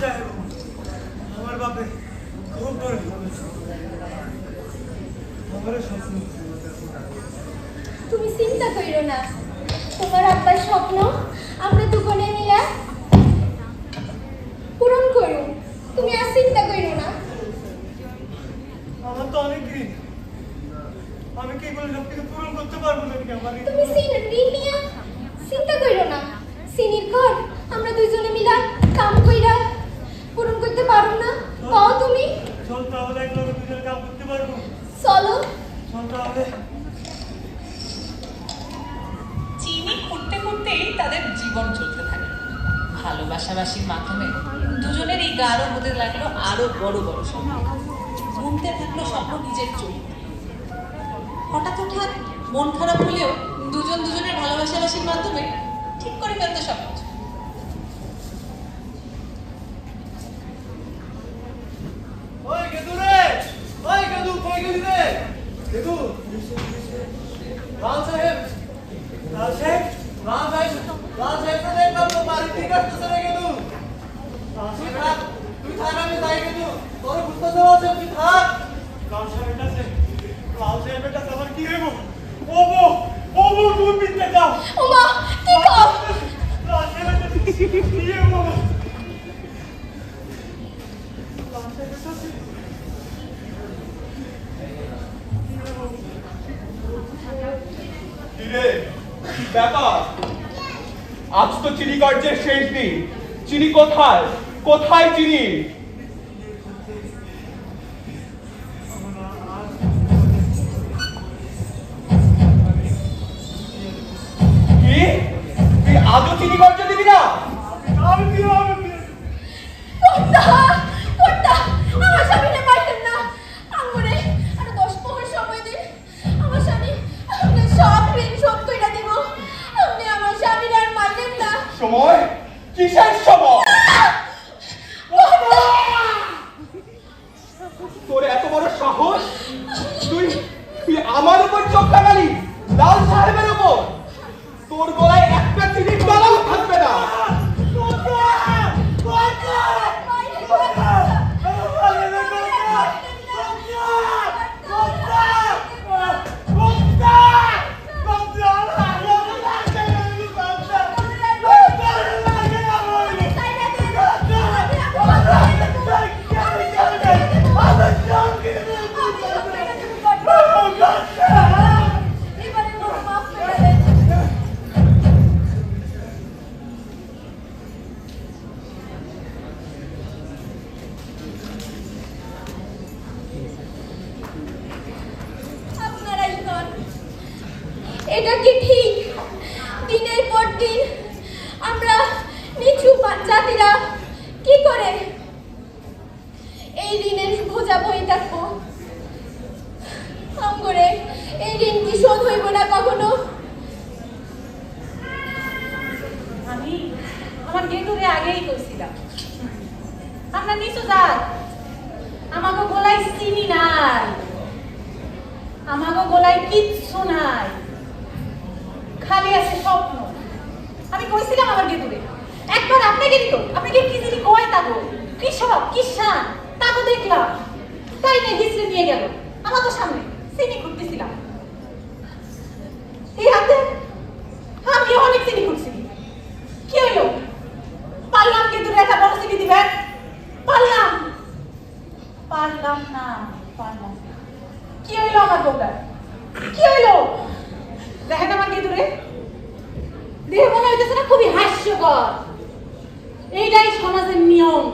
সাহেব। আমার বাপে খুব বড় আমার স্বপ্ন। তুমি চিন্তা কইরো না। তোমার আব্বার স্বপ্ন আমরা দুজনে মিলা পূরণ করো তুমি আর চিন্তা কইরো না। আমার তো অনেক ঋণ আমি কি বলে সব পূরণ করতে পারব নাকি আমার তুমি ঋণ নিয়া চিন্তা কইরো না। সিনির ঘর আমরা দুইজনে মিলা কাম কইরা পূরণ করতে পারো না। কও তুমি? চল তাহলে একলগে দুজন কাম করতে পারব। চলো। চল তাহলে। চিনি খুঁড়তে খুঁড়তেই তাদের জীবন চলতে থাকে। ভালোবাসাবাসির মাধ্যমে দুজনের এই গাঢ় হতে লাগল আরও বড় বড় স্বপ্ন। ঘুমতে থাকল স্বপ্ন নিজের চরিত্র। হঠাৎ হঠাৎ মন খারাপ হলেও দুজন দুজনের ভালোবাসাবাসির মাধ্যমে ঠিক করে ফেলতো সব কিছু গেদু রাম সাহেব রাম সাহেব রাম সাহেব রাম সাহেব তো দেখলাম তো বাড়ি ঠিক আসতেছে রে গেদু তুই থাক তুই থাক আমি যাই গেদু তোর বুঝতে দেওয়া আছে তুই থাক। রাম সাহেবের কাছে রাম সাহেবের কাছে আমার কি হইব? ও বউ ও বউ তুমি যাও ওমা কি কও ব্যাপার আজ তো চিনি কার্যের শেষ দিন। চিনি কোথায়? কোথায় চিনি? সময়? কিসের সময়? এটা কি ঠিক দিনের পর দিন আমরা নিচু জাতিরা কি করে এই ঋণের বোঝা বয়ে থাকব করে এই ঋণ কি শোধ হইব না কখনো? আমি আমার গেটুরে আগেই কইছিলাম। আমরা নিচু যাক আমাকে গোলায় চিনি নাই। আমাকে গোলায় কিচ্ছু নাই। খালি আছে স্বপ্ন। আমি কইছিলাম আমার গেদুরে একবার আপনাকে দিত আপনাকে কি জানি কয় তাগো কৃষক কিষান তাগো দেখলাম। তাই নিয়ে হিসড়ে নিয়ে গেল। আমার তো সামনে চিনি খুঁজতেছিলাম। এই হাতে আমি অনেক চিনি খুঁজছি। কি হইল? পারলাম কিন্তু একটা বড় চিনি দিবেন। পারলাম। পারলাম না, পারলাম কি হইল আমার দোকান কি হইল? দেখেন আমাকে দূরে দেখে মনে হইতেছে না খুবই হাস্যকর। এইটাই সমাজের নিয়ম।